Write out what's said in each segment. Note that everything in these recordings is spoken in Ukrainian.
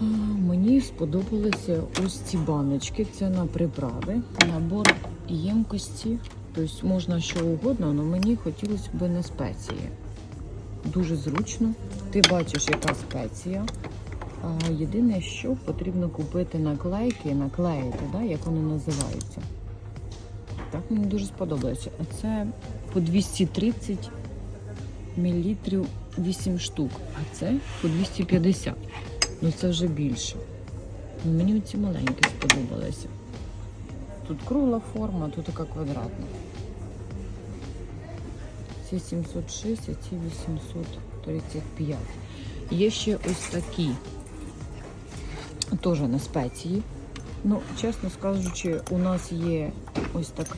А, Мені сподобалися ось ці баночки. Це на приправи. Набор ємкості. Тобто можна що угодно, але мені хотілося б на спеції. Дуже зручно. Ти бачиш, яка спеція. А, єдине, що потрібно купити наклейки, наклеїти, да, як вони називаються. Так, мені дуже сподобалося. Це по 230 мл 8 штук, а це по 250. Ну це вже більше. Ну, Мені ці маленькі сподобалися. Тут кругла форма, тут така квадратна. Ці 706, а ці 835. Є ще ось такі. Теж на спеції. Ну, чесно скажучи, у нас є ось так.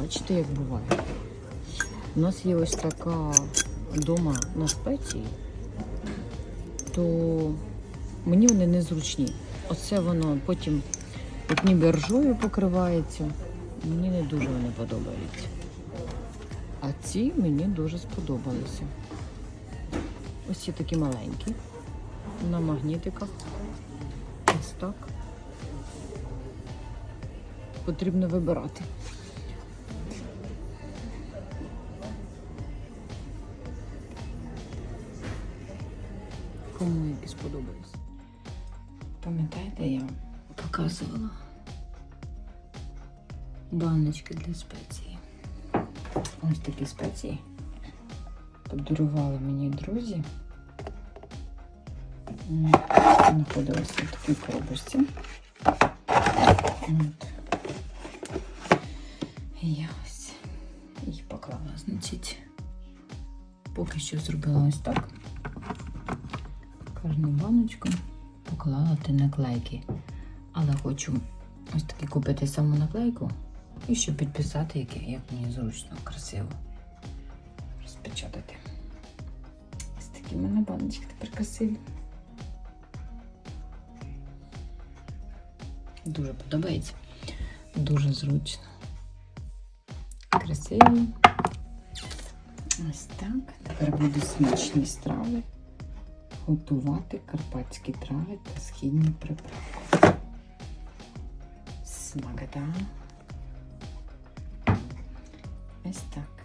Бачите, як буває. У нас є ось така вдома на спеції, то мені вони незручні. Оце воно потім як ніби ржою покривається. Мені не дуже вони подобаються. А ці мені дуже сподобалися. Ось ці такі маленькі, на магнітиках. Ось так. Потрібно вибирати. Кому які сподобались. Пам'ятаєте, я показувала баночки для спеції. Ось такі спеції. Подарували мені друзі. Знаходилися в такій коробочці. От. Я ось їх поклала, значить, поки що зробила ось так. Кожну баночку поклала ті наклейки. Але хочу ось таки купити саму наклейку і щоб підписати, яке, як мені зручно, красиво розпечатати. Ось такі в мене баночки тепер красиві. Дуже подобається. Дуже зручно. Красиві. Ось так. Тепер будуть смачні страви. Готувати карпатські трави та східні приправи. Смагада. Ось так.